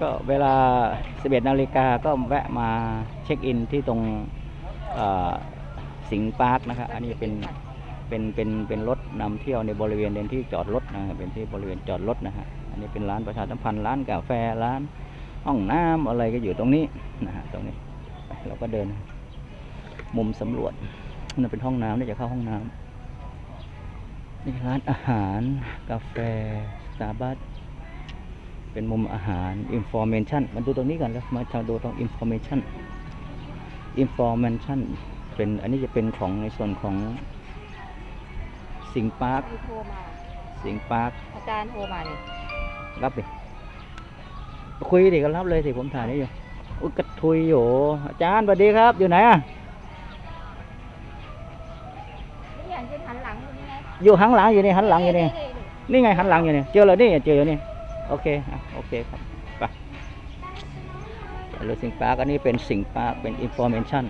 ก็เวลา 11นาฬิกาก็แวะมาเช็คอินที่ตรงสิงห์ปาร์คนะครับอันนี้เป็นเป็นเป็นเป็นรถนำเที่ยวในบริเวณเป็นที่จอดรถนะเป็นที่บริเวณจอดรถนะฮะอันนี้เป็นร้านประชาสัมพันธ์ร้านกาแฟร้านห้องน้ำอะไรก็อยู่ตรงนี้นะฮะตรงนี้เราก็เดิน มุมสำรวจนั่นเป็นห้องน้ำนี่จะเข้าห้องน้ำนี่ร้านอาหารกาแฟสตาร์บัค เป็นมุมอาหาร information มาดูตรงนี้กันแล้วมาจะดูตรง information information เป็นอันนี้จะเป็นของในส่วนของสิงห์ปาร์คมีโทรมาสิงห์ปาร์คอาจารย์โทรมาเนี่ยรับดิคุยดิก็รับเลยสิผมถ่ายนี่อยู่อุ้ยกระทุยอยู่อาจารย์สวัสดีครับ อยู่ไหนอะนี่อย่างที่หันหลังอยู่นี่ไงอยู่ข้างหลังอยู่นี่หันหลังอยู่นี่นี่นี่ไงหันหลังอยู่นี่เจอเลยนี่เจออยู่นี่ โอเคอะโอเคครับไปรถสิงห์ปาร์คอันนี้เป็นสิงห์ปาร์คเป็น information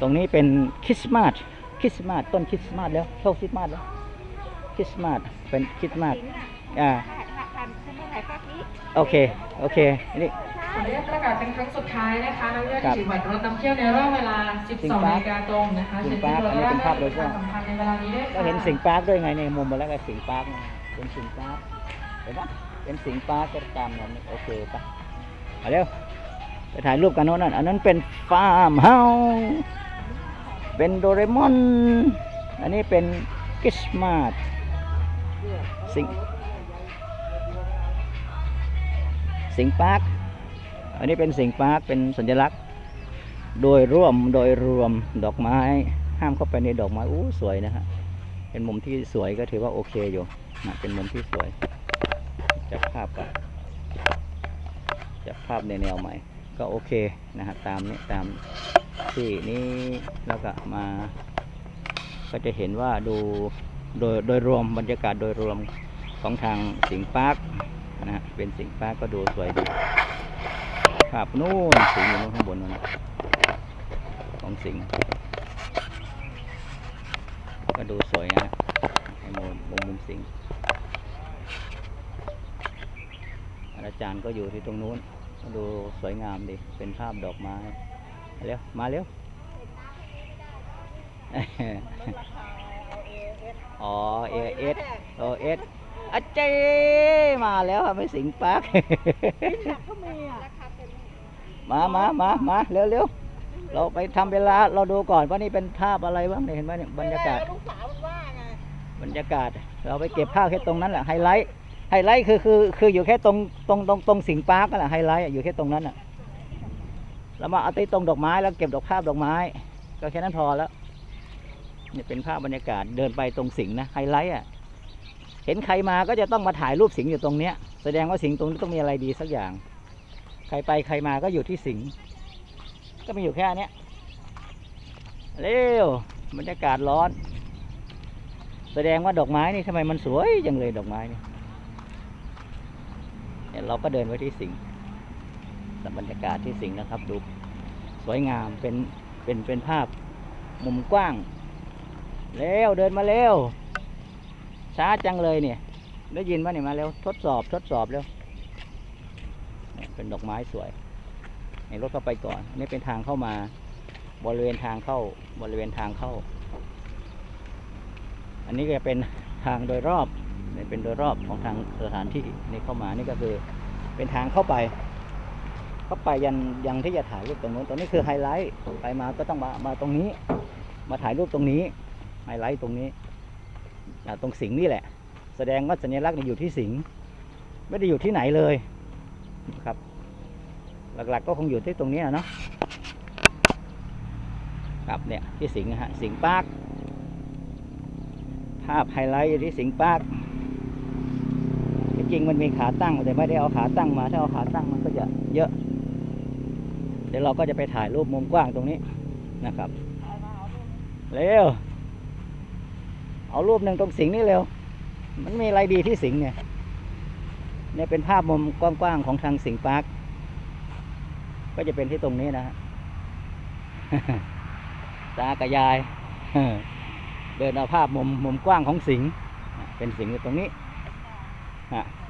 ตรงนี้เป็นคริสต์มาสคริสต์มาสต้นคริสต์มาสแล้วเข้าคริสต์มาสแล้วคริสต์มาสเป็นคริสต์มาสอ่าถ่ายถ่ายถ่ายคุณถ่ายภาพนี้โอเค โอเคนี่ขออนุญาตประกาศเป็นครั้งสุดท้ายนะคะนักเรียนครับถือบัตรรถนำเที่ยวในรอบเวลา 12นาฬิกาตรงนะคะสิงห์ปาร์คอันนี้เป็นภาพโดยรวมสำคัญในเวลานี้ด้วยก็ค่ะเห็นสิงห์ปาร์คด้วยไงในมุมมาแล้วก็สิงห์ปาร์คนะเป็นสิงห์ปาร์ค เห็นปะเป็นสิงห์ปาร์คก็ตามนั้นโอเคปะเอาเร็วไปถ่ายรูปกันโน่นนั่นอันนั้นเป็นฟาร์มเฮาเป็นโดเรมอน อันนี้เป็นคิสต์มาสสิงสิงปาร์คอันนี้เป็นสิงปาร์คเป็นสัญลักษณ์ โดยร่วมโดยรวมดอกไม้ ห้ามเข้าไปในดอกไม้อู้สวยนะฮะเป็นมุมที่สวยก็ถือว่าโอเคอยู่นะเป็นมุมที่สวย จับภาพก่อนจับภาพในแนวใหม่ ก็โอเคนะฮะตามนี้ตามที่นี้แล้วก็มา ก็จะเห็นว่าดูโดยโดยรวมบรรยากาศโดยรวมของทางสิงปาร์คนะฮะเป็นสิงปาร์คก็ดูสวยดีภาพนู่นสิงอยู่นู่นข้างบนนู่นของสิงก็ดูสวยนะให้มุมมุมมุมสิงห์ อาจารย์ก็อยู่ที่ตรงนู้นก็ดูสวยงามดี เป็นภาพดอกไม้มาเร็วมาเร็วอ๋อเอเอสโอเอสอาเจมาแล้วอะไม่สิงห์ปาร์คมามามามาเร็วเร็วเราไปทำเวลาเราดูก่อนว่านี่เป็นภาพอะไรบ้างเนี่ยเห็นไหมเนี่ยบรรยากาศลูกสาวมันว่าไงบรรยากาศ เราไปเก็บภาพแค่ตรงนั้นแหละไฮไลท์ ไฮไลท์คือคือคืออยู่แค่ตรงตรงตรงตรงสิงปาร์กนั่นแหละไฮไลท์อยู่แค่ตรงนั้นอะแล้วมาเอาตีตรงดอกไม้แล้วเก็บดอกภาพดอกไม้ ก็แค่นั้นพอแล้วเนี่ยเป็นภาพบรรยากาศเดินไปตรงสิงนะไฮไลท์อะเห็นใครมาก็จะต้องมาถ่ายรูปสิงอยู่ตรงเนี้ย แสดงว่าสิงตรงนี้ต้องมีอะไรดีสักอย่าง ใครไปใครมาก็อยู่ที่สิงก็มีอยู่แค่เนี้ยเร็วบรรยากาศร้อน แสดงว่าดอกไม้นี่ทำไมมันสวยจังเลยดอกไม้นี่ เนี่ยเราก็เดินไปที่สิงห์บรรยากาศที่สิงห์นะครับ ดูสวยงามเป็นเป็นเป็นภาพมุมกว้างเร็วเดินมาเร็ว ช้าจังเลยเนี่ย ได้ยินป่ะเนี่ยมาเร็วทดสอบทดสอบเร็วเป็นดอกไม้สวยในรถเข้าไปก่อนอันนี้เป็นทางเข้ามา บริเวณทางเข้าบริเวณทางเข้า อันนี้ก็จะเป็นทางโดยรอบ เป็นโดยรอบของทางสถานที่นี่เข้ามานี่ก็คือเป็นทางเข้าไป เข้าไปยันยังที่จะถ่ายรูปตรงนู้นตรงนี้คือไฮไลท์ไปมาก็ต้องมามาตรงนี้ มาถ่ายรูปตรงนี้ไฮไลท์ตรงนี้อ่ตรงสิงห์นี่แหละ แสดงว่าสัญลักษณ์อยู่ที่สิงห์ไม่ได้อยู่ที่ไหนเลยนะครับ หลักๆก็คงอยู่ที่ตรงนี้อะเนาะครับเนี่ยที่สิงห์ฮะสิงห์ปาร์คภาพไฮไลท์อยู่ที่สิงห์ปาร์ค จริงมันมีขาตั้งแต่ไม่ได้เอาขาตั้งมา ถ้าเอาขาตั้งมันก็จะเยอะ เดี๋ยวเราก็จะไปถ่ายรูปมุมกว้างตรงนี้นะครับ เร็ว เอารูปหนึ่งตรงสิงห์นี่เร็ว มันมีอะไรดีที่สิงห์เนี่ย เนี่ยเป็นภาพมุมกว้างๆของทางสิงห์ปาร์ค ก็จะเป็นที่ตรงนี้นะฮะตากับยาย เดินเอาภาพมุมมุมกว้างของสิงห์เป็นสิงห์อยู่ตรงนี้ อะ